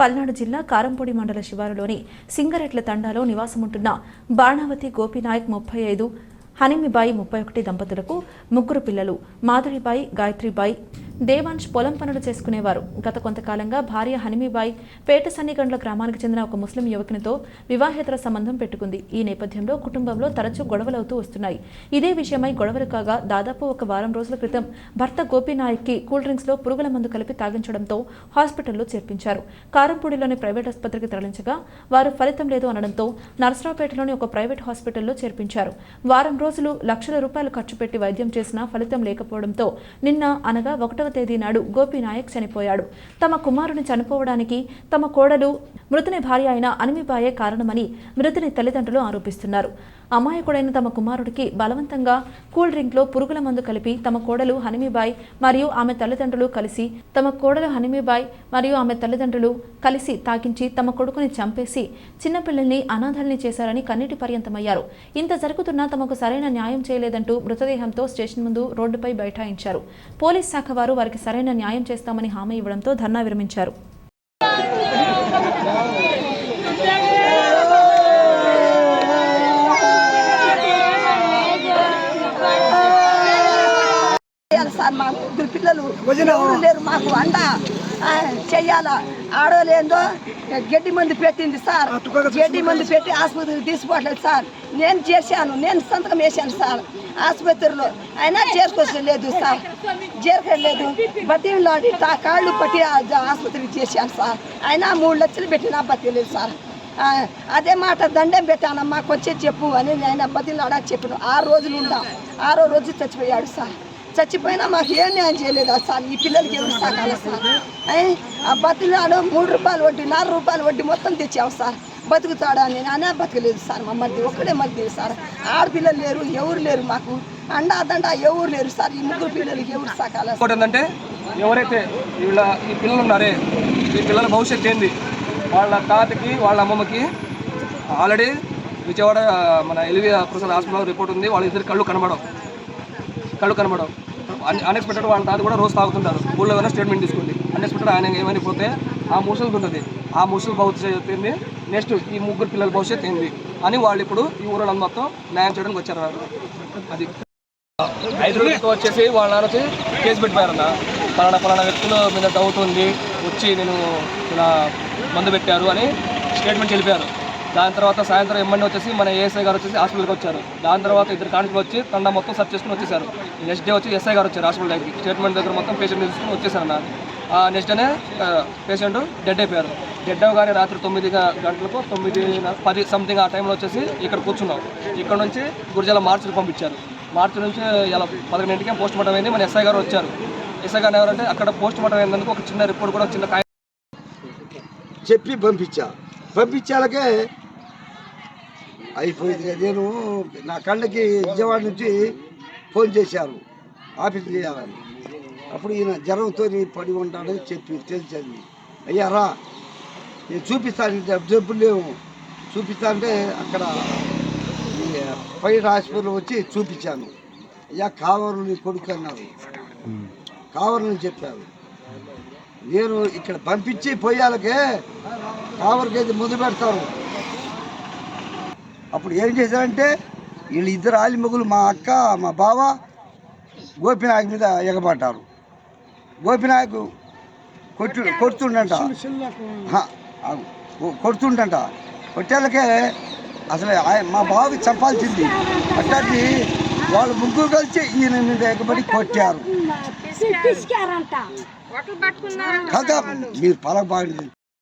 పల్నాడు జిల్లా కారంపొడి మండల శివారులోని సింగరెట్ల తండాలో నివాసముంటున్న బాణావతి గోపినాయక్ ముప్పై ఐదు హనిమిబాయి ముప్పై ఒకటి దంపతులకు ముగ్గురు పిల్లలు మాధురిబాయి గాయత్రిబాయి దేవాన్ష్ పొలం పనులు చేసుకునేవారు. గత కొంతకాలంగా భార్య హనిమిబాయి పేట సన్నిగండ్ల గ్రామానికి చెందిన ఒక ముస్లిం యువకునితో వివాహేతర సంబంధం పెట్టుకుంది. ఈ నేపథ్యంలో కుటుంబంలో తరచూ గొడవలవుతూ వస్తున్నాయి. ఇదే విషయమై గొడవలు కాగా దాదాపు ఒక వారం రోజుల క్రితం భర్త గోపీనాయక్కి కూల్ డ్రింక్స్లో పురుగుల మందు కలిపి తాగించడంతో హాస్పిటల్లో చేర్పించారు. కారంపూడిలోని ప్రైవేట్ ఆసుపత్రికి తరలించగా వారు ఫలితం లేదు అనడంతో నరసరావుపేటలోని ఒక ప్రైవేట్ హాస్పిటల్లో చేర్పించారు. వారం రోజులు లక్షల రూపాయలు ఖర్చు పెట్టి వైద్యం చేసినా ఫలితం లేకపోవడంతో నిన్న అనగా ఒకటో ఒకటవ తేదీ నాడు గోపీనాయక్ చనిపోయాడు. తమ కుమారుని చనిపోవడానికి తమ కోడలు మృతుని భార్య అయిన అనిమిబాయే కారణమని మృతుని తల్లిదండ్రులు ఆరోపిస్తున్నారు. అమాయకుడైన తమ కుమారుడికి బలవంతంగా కూల్ డ్రింక్లో పురుగుల మందు కలిపి తమ కోడలు హనిమిబాయ్ మరియు ఆమె తల్లిదండ్రులు కలిసి తమ కోడలు హనిమిబాయ్ మరియు ఆమె తల్లిదండ్రులు కలిసి తాగించి తమ కొడుకుని చంపేసి చిన్నపిల్లల్ని అనాథల్ని చేశారని కన్నీటి పర్యంతమయ్యారు. ఇంత జరుగుతున్నా తమకు సరైన న్యాయం చేయలేదంటూ మృతదేహంతో స్టేషన్ ముందు రోడ్డుపై బైఠాయించారు. పోలీస్ శాఖ వారు వారికి సరైన న్యాయం చేస్తామని హామీ ఇవ్వడంతో ధర్నా విరమించారు. సార్ మా ముగ్గురు పిల్లలు లేరు మాకు అండ చెయ్యాలా? ఆడవాళ్ళు ఏందో గడ్డి మందు పెట్టింది సార్. గడ్డి మందు పెట్టి ఆసుపత్రికి తీసుకోవట్లేదు సార్. నేను చేశాను నేను సంతకం వేశాను సార్. ఆసుపత్రిలో అయినా చేరుకోలేదు సార్. చేరుకోలేదు బతీలాడి తా కాళ్ళు పట్టి ఆసుపత్రికి చేశాను సార్. అయినా మూడు లక్షలు పెట్టినా బతీలేదు సార్. అదే మాట దండం పెట్టానమ్మా కొంచెం చెప్పు అని నేను బతిలాడా చెప్పాను. ఆరు రోజులు ఉందాం ఆరో రోజు చచ్చిపోయాడు సార్. చచ్చిపోయినా మాకు ఏం న్యాయం చేయలేదు సార్. ఈ పిల్లలకి ఏమి సాగాల సార్ ఆ బతుకులాడు మూడు రూపాయలు వడ్డీ నాలుగు రూపాయలు వడ్డీ మొత్తం తెచ్చావు సార్. బతుకుతాడా నేను? అనే బతకలేదు సార్ మమ్మల్ని ఒక్కడే మధ్య సార్. ఆడపిల్లలు లేరు ఎవరు లేరు మాకు. అండా దండ ఎవరు లేరు సార్. ఈ ముగ్గురు పిల్లలకి ఎవరు సాగాల ఇంకోటి ఏంటంటే ఎవరైతే వీళ్ళ ఈ పిల్లలు ఉన్నారే ఈ పిల్లల భవిష్యత్తు ఏంది? వాళ్ళ తాతకి వాళ్ళ అమ్మమ్మకి ఆల్రెడీ విజయవాడ మన ఎలివి ప్రసాద్ హాస్పిటల్ రిపోర్ట్ ఉంది. వాళ్ళ ఇద్దరు కళ్ళు కనబడవు. కళ్ళు కనబడవు. అన్ఎక్స్పెక్టెడ్ వాళ్ళ తాత కూడా రోజు తాగుతుంటారు. ఊళ్ళో ఏమైనా స్టేట్మెంట్ తీసుకుంది అన్ఎక్స్పెక్టెడ్ ఆయన ఏమైనా పోతే ఆ ముసలి ఉంటుంది. ఆ ముసలి భవిష్యత్తు ఏంది? నెక్స్ట్ ఈ ముగ్గురు పిల్లల భవిష్యత్తు ఏంది? అని వాళ్ళు ఇప్పుడు ఈ ఊరిలో మొత్తం న్యాయం చేయడానికి వచ్చారు అది. ఐదు రోజులతో వచ్చేసి వాళ్ళ నాన్నకి కేసు పెట్టిపోయారన్న. పలానా పలానా వ్యక్తుల మీద డౌట్ ఉంది. వచ్చి నేను ఇలా మందు పెట్టారు అని స్టేట్మెంట్ వెళ్ళిపోయారు. దాని తర్వాత సాయంత్రం ఎమ్మెల్యే వచ్చేసి మన ఏఎస్ఐ గారు వచ్చేసి హాస్పిటల్కి వచ్చారు. దాని తర్వాత ఇద్దరు కానిస్టేబుల్ వచ్చి తండ మొత్తం సర్చ్ చేసుకుని వచ్చేసారు. నెక్స్ట్ డే వచ్చి ఎస్ఐ గారు వచ్చారు హాస్పిటల్ దగ్గరికి. స్టేట్మెంట్ దగ్గర మొత్తం పేషెంట్ తీసుకుని నా నెక్స్ట్ డేనే పేషెంట్ డెడ్ అయిపోయారు. డెడ్ అవగానే రాత్రి తొమ్మిది గంటలకు తొమ్మిది పది సంథింగ్ ఆ టైంలో వచ్చేసి ఇక్కడ కూర్చున్నాం. ఇక్కడ నుంచి గురిజాల మార్చికి పంపించారు. మార్చి నుంచి ఇలా పదకొండింటికి పోస్ట్ మార్టం అయింది. మన ఎస్ఐ గారు వచ్చారు. ఎస్ఐ గారు ఎవరంటే అక్కడ పోస్ట్ మార్టం అయినందుకు ఒక చిన్న రిపోర్ట్ కూడా చిన్న చెప్పి పంపించా. పంపించాలకే అయిపోయింది. నేను నా కళ్ళకి విజయవాడ నుంచి ఫోన్ చేశారు. ఆఫీస్ చేయాలని. అప్పుడు ఈయన జ్వరంతో పడి ఉంటాడని చెప్పి తెలిసింది. అయ్యా రా. నేను చూపిస్తాను జబ్బులు లేవు. చూపిస్తా అంటే అక్కడ ఈ హాస్పిటల్ వచ్చి చూపించాను. అయ్యా కావరు నీ కొడుకు అన్నారు. కావరని చెప్పారు. నేను ఇక్కడ పంపించి పోయాలకే కావరికైతే ముందు పెడతారు. అప్పుడు ఏం చేశారంటే వీళ్ళు ఇద్దరు ఆలిమగులు మా అక్క మా బావ గోపినాయక్ మీద ఎగబడ్డారు గోపినాయక్ కొట్టు కొడుతుండంట. కొడుతుండంట. కొట్టేళ్ళకే అసలు మా బావకి చంపాల్సింది. అట్లాంటి వాళ్ళు ముగ్గురు కలిసి ఈయన మీద ఎగబడి కొట్టారు. కదా మీరు పలక బాగుంది